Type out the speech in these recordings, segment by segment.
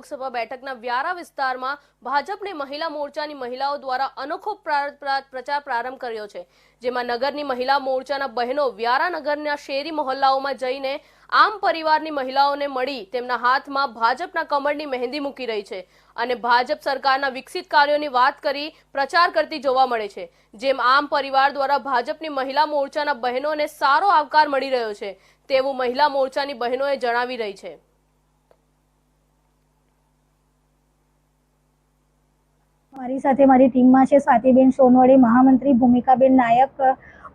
લોકસભા બેઠકના વ્યારા વિસ્તારમાં ભાજપને મહિલા મોરચાની મહિલાઓ દ્વારા અનોખો પ્રા- પ્રા- પ્રચાર પ્રારંભ કર્યો છે, જેમાં નગરની મહિલા મોરચાના બહેનો વ્યારા નગરના શેરી મહોલ્લાઓમાં જઈને આમ પરિવારની મહિલાઓને મળી તેમના હાથમાં ભાજપના કમળની મહેંદી મૂકી રહી છે અને ભાજપ સરકારના વિકસિત કાર્યોની વાત કરી પ્રચાર કરતી જોવા મળે છે, જેમ આમ પરિવાર દ્વારા ભાજપની મહિલા મોરચાના બહેનોને સારો આવકાર મળી રહ્યો છે, તેવું મહિલા મોરચાની બહેનોએ જણાવી રહી છે. મારી સાથે મારી ટીમમાં છે સ્વાતિબેન સોનવડે, મહામંત્રી ભૂમિકાબેન નાયક,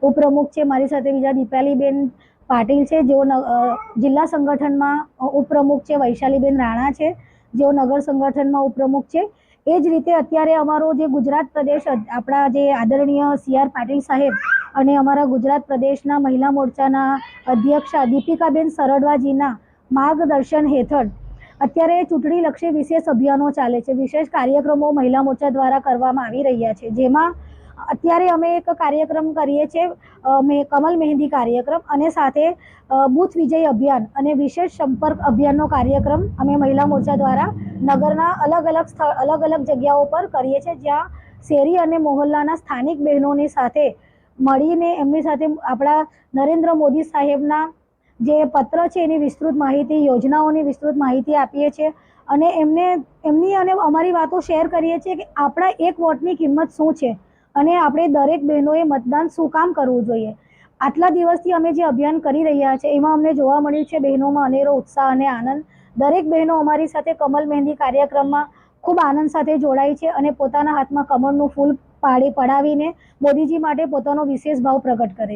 ઉપપ્રમુખ છે મારી સાથે બીજા દીપાલીબેન પાટીલ છે, જેઓ જિલ્લા સંગઠનમાં ઉપપ્રમુખ છે વૈશાલીબેન રાણા છે, જેઓ નગર સંગઠનમાં ઉપપ્રમુખ છે. એ જ રીતે અત્યારે અમારો જે ગુજરાત પ્રદેશ, આપણા જે આદરણીય સી આર પાટીલ સાહેબ અને અમારા ગુજરાત પ્રદેશના મહિલા મોરચાના અધ્યક્ષા દીપિકાબેન સરડવાજીના માર્ગદર્શન હેઠળ અત્યારે ચૂંટણીલક્ષી વિશેષ અભિયાનો ચાલે છે. વિશેષ કાર્યક્રમો મહિલા મોરચા દ્વારા કરવામાં આવી રહ્યા છે. જેમાં અત્યારે અમે એક કાર્યક્રમ કરીએ છીએ કમલ મહેંદી કાર્યક્રમ અને સાથે બૂથ વિજય અભિયાન અને વિશેષ સંપર્ક અભિયાનનો કાર્યક્રમ અમે મહિલા મોરચા દ્વારા નગરના અલગ અલગ સ્થળ, અલગ અલગ જગ્યાઓ પર કરીએ છીએ જ્યાં શેરી અને મોહલ્લાના સ્થાનિક બહેનોની સાથે મળીને એમની સાથે આપણા નરેન્દ્ર મોદી સાહેબના જે પત્ર છે એની વિસ્તૃત માહિતી, યોજનાઓની વિસ્તૃત માહિતી આપીએ છીએ અને એમને, એમની અને અમારી વાતો શેર કરીએ છીએ કે આપણા એક વોટની કિંમત શું છે અને આપણે દરેક બહેનોએ મતદાન શું કામ કરવું જોઈએ. આટલા દિવસથી અમે જે અભિયાન કરી રહ્યા છે, એમાં અમને જોવા મળ્યું છે બહેનોમાં અનેરો ઉત્સાહ અને આનંદ. દરેક બહેનો અમારી સાથે કમલ મહેંદી કાર્યક્રમમાં ખૂબ આનંદ સાથે જોડાઈ છે અને પોતાના હાથમાં કમળનું ફૂલ પાડી પડાવીને મોદીજી માટે પોતાનો વિશેષ ભાવ પ્રગટ કરે છે.